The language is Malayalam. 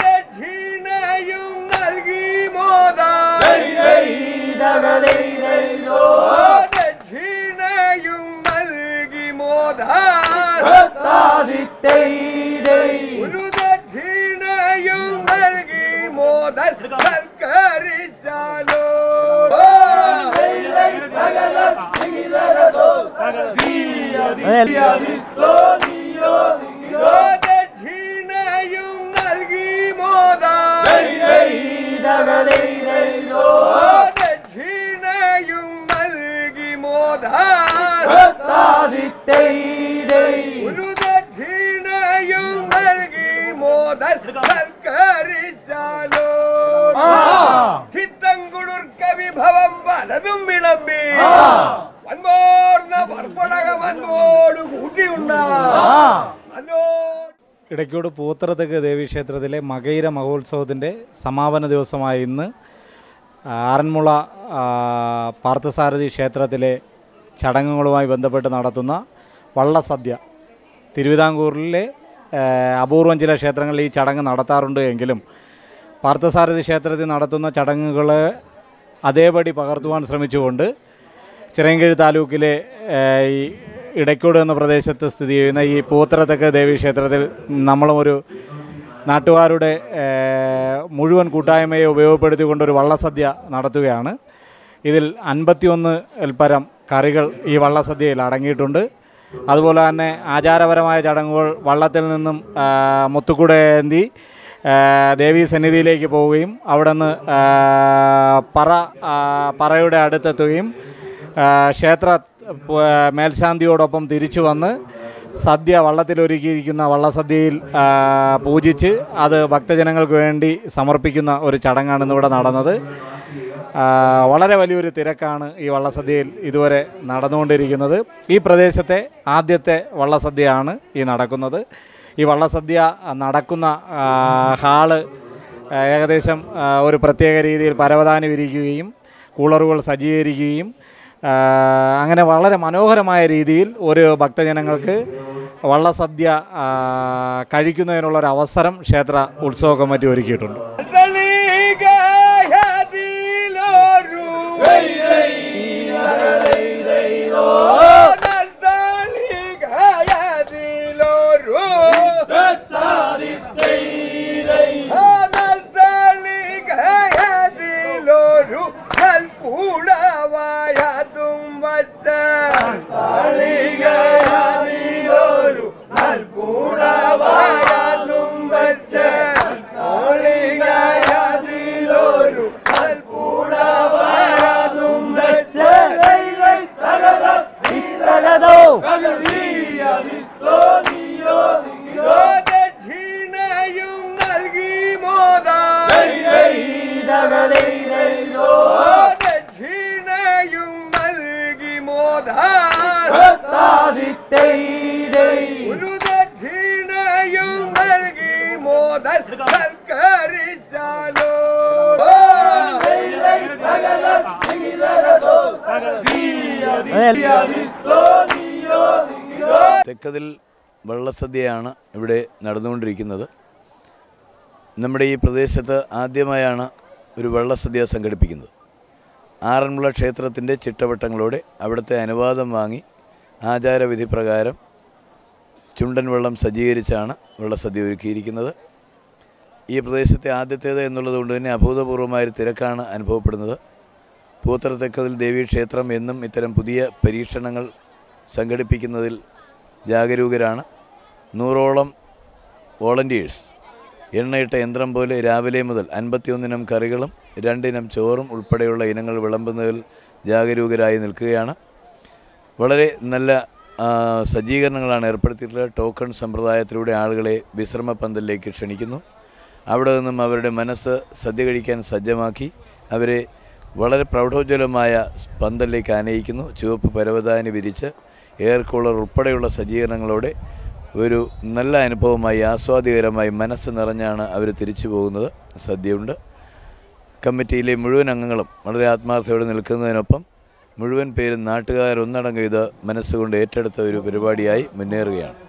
ദക്ഷിണയും നൽകി ദക്ഷിണയും നൽകി ഒരു ദക്ഷിണയും നൽകി മോദൻ സൽക്കരിച്ചാലോ Adiós. ഇടയ്ക്കോട് പൂത്തറത്തേക്ക് ദേവീക്ഷേത്രത്തിലെ മകൈര മഹോത്സവത്തിന്റെ സമാപന ദിവസമായ ഇന്ന് ആറന്മുള പാർത്ഥസാരഥി ക്ഷേത്രത്തിലെ ചടങ്ങുകളുമായി ബന്ധപ്പെട്ട് നടത്തുന്ന വള്ളസദ്യ. തിരുവിതാംകൂറിലെ അപൂർവം ചില ക്ഷേത്രങ്ങളിൽ ഈ ചടങ്ങ് നടത്താറുണ്ട് എങ്കിലും പാർത്ഥസാരഥി ക്ഷേത്രത്തിൽ നടത്തുന്ന ചടങ്ങുകൾ അതേപടി പകർത്തുവാൻ ശ്രമിച്ചുകൊണ്ട് ചിറയൻകീഴ് താലൂക്കിലെ ഈ ഇടയ്ക്കോട് എന്ന പ്രദേശത്ത് സ്ഥിതി ചെയ്യുന്ന ഈ പൂത്തറത്തൊക്കെ ദേവീക്ഷേത്രത്തിൽ നമ്മളും ഒരു നാട്ടുകാരുടെ മുഴുവൻ കൂട്ടായ്മയെ ഉപയോഗപ്പെടുത്തിക്കൊണ്ടൊരു വള്ളസദ്യ നടത്തുകയാണ്. ഇതിൽ അൻപത്തിയൊന്ന് പരം കറികൾ ഈ വള്ളസദ്യയിൽ അടങ്ങിയിട്ടുണ്ട്. അതുപോലെ തന്നെ ആചാരപരമായ ചടങ്ങുകൾ വള്ളത്തിൽ നിന്നും മുത്തുക്കുടേന്തി ദേവീ സന്നിധിയിലേക്ക് പോവുകയും അവിടെ നിന്ന് പറ പറയുടെ അടുത്തെത്തുകയും ക്ഷേത്ര മേൽശാന്തിയോടൊപ്പം തിരിച്ചു വന്ന് സദ്യ വള്ളത്തിലൊരുക്കിയിരിക്കുന്ന വള്ളസദ്യയിൽ പൂജിച്ച് അത് ഭക്തജനങ്ങൾക്ക് വേണ്ടി സമർപ്പിക്കുന്ന ഒരു ചടങ്ങാണ് ഇന്നിവിടെ നടന്നത്. വളരെ വലിയൊരു തിരക്കാണ് ഈ വള്ളസദ്യയിൽ ഇതുവരെ നടന്നുകൊണ്ടിരിക്കുന്നത്. ഈ പ്രദേശത്തെ ആദ്യത്തെ വള്ളസദ്യയാണ് ഈ നടക്കുന്നത്. ഈ വള്ളസദ്യ നടക്കുന്ന ഹാൾ ഏകദേശം ഒരു പ്രത്യേക രീതിയിൽ പരവതാനി വിരിക്കുകയും കൂളറുകൾ സജ്ജീകരിക്കുകയും അങ്ങനെ വളരെ മനോഹരമായ രീതിയിൽ ഒരു ഭക്തജനങ്ങൾക്ക് വള്ളസദ്യ കഴിക്കുന്നതിനുള്ള ഒരു അവസരം ക്ഷേത്ര ഉത്സവ കമ്മിറ്റി ഒരുക്കിയിട്ടുണ്ട്. ഒരു ദക്ഷിണയും നൽകി മോദൻ സൽക്കരിച്ചാലോ. തെക്കതിൽ വെള്ളസദ്യയാണ് ഇവിടെ നടന്നുകൊണ്ടിരിക്കുന്നത്. നമ്മുടെ ഈ പ്രദേശത്ത് ആദ്യമായാണ് ഒരു വള്ളസദ്യ സംഘടിപ്പിക്കുന്നത്. ആറന്മുള ക്ഷേത്രത്തിന്റെ ചിട്ടവട്ടങ്ങളോടെ അവിടുത്തെ അനുവാദം വാങ്ങി ആചാരവിധി പ്രകാരം ചുണ്ടൻ വെള്ളം സജ്ജീകരിച്ചാണ് വെള്ളസദ്യ ഒരുക്കിയിരിക്കുന്നത്. ഈ പ്രദേശത്തെ ആദ്യത്തേത് എന്നുള്ളത് കൊണ്ട് തന്നെ അഭൂതപൂർവമായൊരു തിരക്കാണ് അനുഭവപ്പെടുന്നത്. പൂത്തറത്തെക്കതിൽ ദേവീക്ഷേത്രം എന്നും ഇത്തരം പുതിയ പരീക്ഷണങ്ങൾ സംഘടിപ്പിക്കുന്നതിൽ ജാഗരൂകരാണ്. നൂറോളം വോളണ്ടിയേഴ്സ്. എണ്ണയിട്ട യന്ത്രം പോലെ രാവിലെ മുതൽ അൻപത്തിയൊന്നിനം കറികളും രണ്ടിനം ചോറും ഉൾപ്പെടെയുള്ള ഇനങ്ങൾ വിളമ്പുന്നതിൽ ജാഗരൂകരായി നിൽക്കുകയാണ്. വളരെ നല്ല സജ്ജീകരണങ്ങളാണ് ഏർപ്പെടുത്തിയിട്ടുള്ളത്. ടോക്കൺ സമ്പ്രദായത്തിലൂടെ ആളുകളെ വിശ്രമ പന്തലിലേക്ക് ക്ഷണിക്കുന്നു. അവിടെ നിന്നും അവരുടെ മനസ്സ് സദ്യ കഴിക്കാൻ സജ്ജമാക്കി അവരെ വളരെ പ്രൗഢോജ്വലമായ പന്തലിലേക്ക് ആനയിക്കുന്നു. ചുവപ്പ് പരവതാനി വിരിച്ച് എയർ കൂളർ ഉൾപ്പെടെയുള്ള സജ്ജീകരണങ്ങളോടെ ഒരു നല്ല അനുഭവമായി ആസ്വാദ്യകരമായി മനസ്സ് നിറഞ്ഞാണ് അവർ തിരിച്ചു പോകുന്നത്. സദ്യയുണ്ട്. കമ്മിറ്റിയിലെ മുഴുവൻ അംഗങ്ങളും വളരെ ആത്മാർത്ഥയോടെ നിൽക്കുന്നതിനൊപ്പം മുഴുവൻ പേരും നാട്ടുകാരൊന്നടങ്കം ഇത് മനസ്സുകൊണ്ട് ഏറ്റെടുത്ത ഒരു പരിപാടിയായി മുന്നേറുകയാണ് ോ.